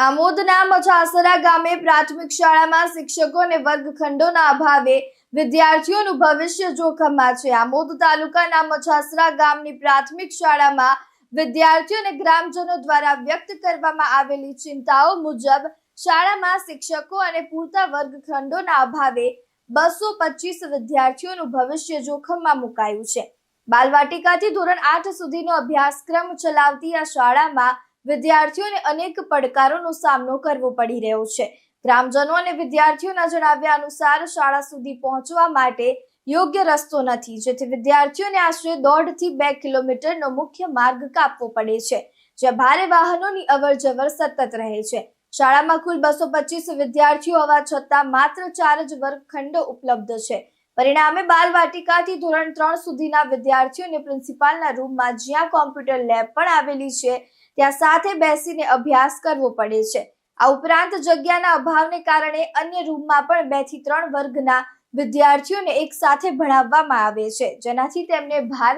આમોદના મજાસરા ગામે પ્રાથમિક શાળામાં શિક્ષકો અને વર્ગખંડોના અભાવે વિદ્યાર્થીઓનું ભવિષ્ય જોખમમાં છે. આમોદ તાલુકાના મજાસરા ગામની પ્રાથમિક શાળામાં વિદ્યાર્થીઓ અને ગ્રામજનો દ્વારા વ્યક્ત કરવામાં આવેલી ચિંતાઓ મુજબ શાળામાં શિક્ષકો અને પૂરતા વર્ગખંડોના અભાવે બસો પચીસ વિદ્યાર્થીઓનું ભવિષ્ય જોખમમાં મુકાયું છે. બાલવાટિકાથી ધોરણ આઠ સુધીનો અભ્યાસક્રમ ચલાવતી આ શાળામાં વિદ્યાર્થીઓને અનેક પડકારોનો સામનો કરવો પડી રહ્યો છે. ગ્રામજનો અને વિદ્યાર્થીઓના જણાવ્યા અનુસાર શાળા સુધી પહોંચવા માટે યોગ્ય રસ્તો નથી, જેથી વિદ્યાર્થીઓને આશરે દોઢથી બે કિલોમીટરનો મુખ્ય માર્ગ કાપવો પડે છે, જ્યાં ભારે વાહનોની અવરજવર સતત રહે છે. શાળામાં કુલ બસો પચીસ વિદ્યાર્થીઓ હોવા છતાં માત્ર ચાર જ વર્ગખંડો ઉપલબ્ધ છે. પરિણામે બાલવાટિકાથી ધોરણ ત્રણ સુધીના વિદ્યાર્થીઓને પ્રિન્સિપાલના રૂમમાં જ્યાં કોમ્પ્યુટર લેબ પણ આવેલી છે ત્યાં સાથે બેસીને અભ્યાસ કરવો પડે છે. આ ઉપરાંત જગ્યાના અભાવને કારણે અન્ય રૂમમાં પણ બેથી ત્રણ વર્ગના વિદ્યાર્થીઓને એક સાથે ભણાવવામાં આવે છે, જેનાથી તેમને ભાર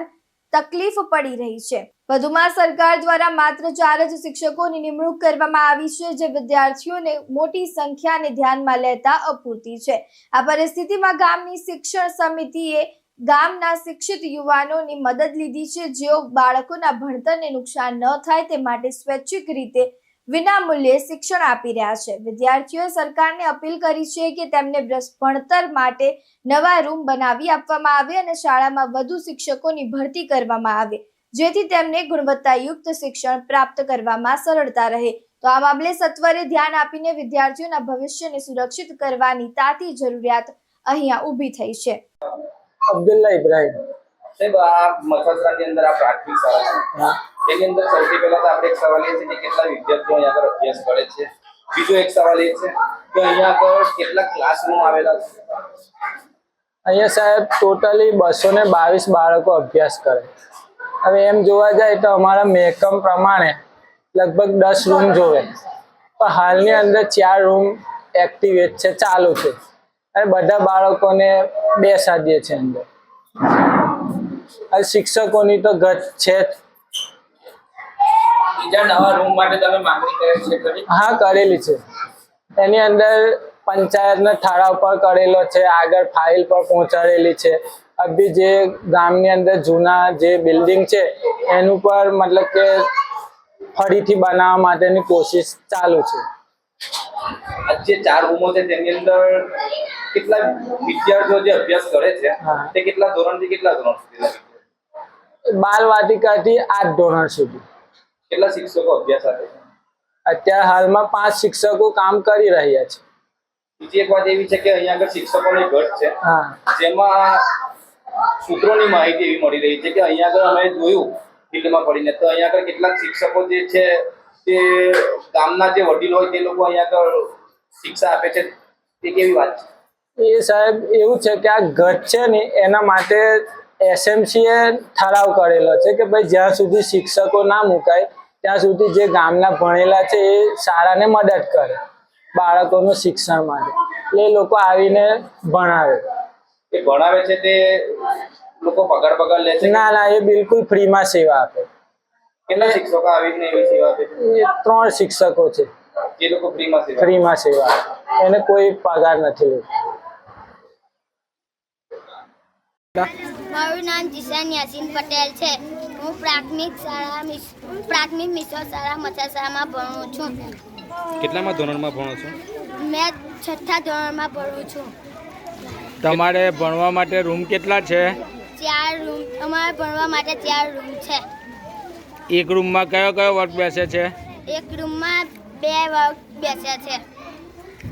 તકલીફ પડી રહી છે. વધુમાં સરકાર દ્વારા માત્ર ચાર જ શિક્ષકોની નિમણૂક કરવામાં આવી છે, જે વિદ્યાર્થીઓને મોટી સંખ્યાને ધ્યાનમાં લેતા અપૂરતી છે. આ પરિસ્થિતિમાં ગામની શિક્ષણ સમિતિએ ગામના શિક્ષિત યુવાનોની મદદ લીધી છે. જેઓ બાળકોના ભણતરને નુકસાન ન થાય તે માટે સ્વૈચ્છિક રીતે વિનામૂલ્યે શિક્ષણ આપી રહ્યા છે. વિદ્યાર્થીઓએ સરકારને અપીલ કરી છે કે તેમને ભણતર માટે નવા રૂમ બનાવી આપવામાં આવે અને શાળામાં વધુ શિક્ષકોની ભરતી કરવામાં આવે, જેથી તેમને ગુણવત્તાયુક્ત શિક્ષણ પ્રાપ્ત કરવામાં સરળતા રહે. તો આ મામલે સત્વરે ધ્યાન આપીને વિદ્યાર્થીઓના ભવિષ્યને સુરક્ષિત કરવાની તાતી જરૂરિયાત અહીંયા ઊભી થઈ છે. અબ્દુલ્લા ઇબ્રાહિમ. સાહેબ આ મથસરાની અંદર આ પ્રાથમિક શાળા છે. તેની અંદર સૌથી પહેલા તો આપણે એક સવાલ એ છે કે કેટલા વિદ્યાર્થીઓ અહીંયા આગળ અભ્યાસ કરે છે? બીજો એક સવાલ એ છે કે અહીંયા આગળ કેટલા ક્લાસરૂમ આવેલા છે? અહીંયા સાહેબ ટોટલી બસો ને બાવીસ બાળકો અભ્યાસ કરે હવે એમ જોવા જાય તો અમારા મેકમ પ્રમાણે લગભગ દસ રૂમ જોવે. પણ હાલની અંદર ચાર રૂમ એક્ટિવેટ છે ચાલુ છે. અને બધા બાળકોને બેસાડીએ છે અંદર. અને શિક્ષકોની તો ઘટ છે હા કરેલી છે. એની અંદર પંચાયતના થાળા પર કરેલો છે આગળ ફાઇલ પર પહોંચાડેલી છે. અભી જે ગામની અંદર જૂના જે બિલ્ડિંગ છે એનું પર મતલબ કે ફરીથી બનાવવા માટેની કોશિશ ચાલુ છે. જે ચાર રૂમો છે તેની અંદર કેટલા વિદ્યાર્થીઓ જે અભ્યાસ કરે છે તે કેટલા ધોરણથી કેટલા ધોરણ સુધી? બાલ વાટિકાથી આઠ ધોરણ સુધી. કેટલા શિક્ષકો અભ્યાસ આપે છે? અત્યારે હાલમાં પાંચ શિક્ષકો કામ કરી રહ્યા છે. બીજી એક વાત એવી છે કે અહીંયા આગળ શિક્ષકોની ઘટ છે જેમાં સૂત્રોની માહિતી એવી મળી રહી છે કે અહીંયા આગળ અમે જોયું ફિલ્ડમાં પડીને. તો અહીંયા આગળ કેટલાક શિક્ષકો જે છે તે ગામના જે વડીલો હોય તે લોકો અહીંયા આગળ શિક્ષા આપે છે. તે કેવી વાત છે? એ સાહેબ એવું છે કે આ ઘટ છે ને એના માટે એસએમસી એ ઠરાવ કરેલો છે કે ભાઈ જ્યાં સુધી શિક્ષકો ના મુકાય ત્યાં સુધી જે ગામના ભણેલા છે એ શાળાને મદદ કરે બાળકોનું શિક્ષણ માટે. એટલે એ લોકો આવીને ભણાવે. એ ભણાવે છે તે લોકો પગાર પગાર લે છે? ના ના એ બિલકુલ ફ્રીમાં સેવા આપે. કેટલા શિક્ષકો આવીને એવી સેવા આપે છે? ત્રણ શિક્ષકો છે. એ લોકો ફ્રીમાં સેવા ફ્રીમાં સેવા એને કોઈ પગાર નથી લેતો. મારું નામ જીશાન યાસીન પટેલ છે. હું પ્રાથમિક શાળા પ્રાથમિક મિશ્ર શાળા મથાસામાં ભણું છું. કેટલામાં ધોરણમાં ભણો છો? મેં છઠ્ઠા ધોરણમાં ભણું છું. તમારે ભણવા માટે રૂમ કેટલા છે? ચાર રૂમ અમારે ભણવા માટે ચાર રૂમ છે. એક રૂમમાં કયો કયો વર્ગ બેસે છે? એક રૂમમાં બે વર્ગ બેસ્યા છે.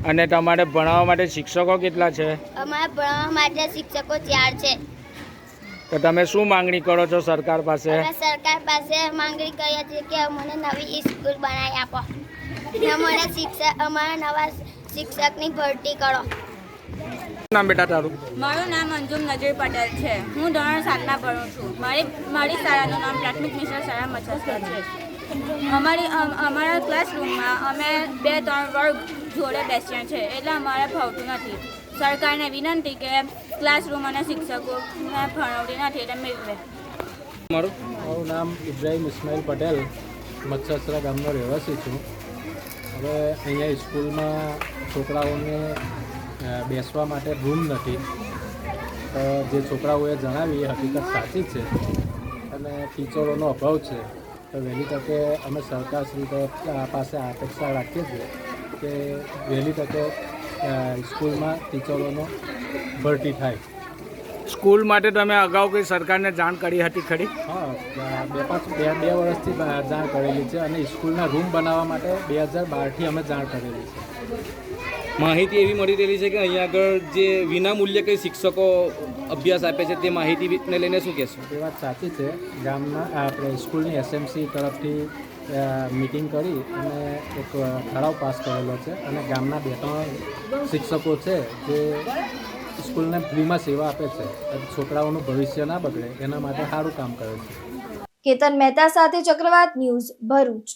અને તમારે ભણાવવા માટે શિક્ષકો કેટલા છે? અમારે ભણવા માટે શિક્ષકો ચાર છે. તો તમે શું માંગણી કરો છો સરકાર પાસે? સરકાર પાસે માંગણી કરીએ છીએ કે અમને નવી સ્કૂલ બનાવી આપો. ને અમને શિક્ષક અમારા નવા શિક્ષકની ભરતી કરો. નામ બેટા તારું? મારું નામ અંજુમ નજીર પટેલ છે. હું ધોરણ સાતમાં ભણું છું. મારી મારી શાળાનું નામ પ્રાથમિક મિશ્ર શાળા મચસ્કર છે. અમારી અમ- અમારા ક્લાસરૂમમાં અમે બે ત્રણ વર્ગ જોડે બેસીએ છીએ. એટલે અમારે ફાવતું નથી. સરકારને વિનંતી કે ક્લાસરૂમ અને શિક્ષકોને ફાળવણી નથી એટલે મેળવે. મારું? નામ ઇબ્રાહિમ ઇસ્માઇલ પટેલ મત્સસરા ગામનો રહેવાસી છું. હવે અહીંયા સ્કૂલમાં છોકરાઓને બેસવા માટે રૂમ નથી. તો જે છોકરાઓએ જણાવી એ હકીકત સાચી છે અને ટીચરોનો અભાવ છે. તો વહેલી તકે અમે સરકારશ્રી પાસે અપેક્ષા રાખીએ છીએ કે વહેલી તકે સ્કૂલમાં ટીચરોનો ભરતી થાય. સ્કૂલ માટે તમે અગાઉ કંઈ સરકારને જાણ કરી હતી ખરી? હા બે પાંચ બે બે વર્ષથી જાણ કરેલી છે અને સ્કૂલના રૂમ બનાવવા માટે બે હજાર બારથી અમે જાણ કરેલી છે. માહિતી એવી મળી રહેલી છે કે અહીંયા આગળ જે વિના મૂલ્યે કંઈ શિક્ષકો અભ્યાસ આપે છે તે માહિતીને લઈને શું કહેશો? એ વાત સાચી છે. ગામના આપણે સ્કૂલની એસએમસી તરફથી મિટિંગ કરી અને એક ઠરાવ પાસ કરેલો છે અને ગામના બે ત્રણ શિક્ષકો છે જે સ્કૂલને ફ્રીમાં સેવા આપે છે. છોકરાઓનું ભવિષ્ય ના બગડે એના માટે સારું કામ કરે છે. કેતન મહેતા સાથે ચક્રવાત ન્યૂઝ ભરૂચ.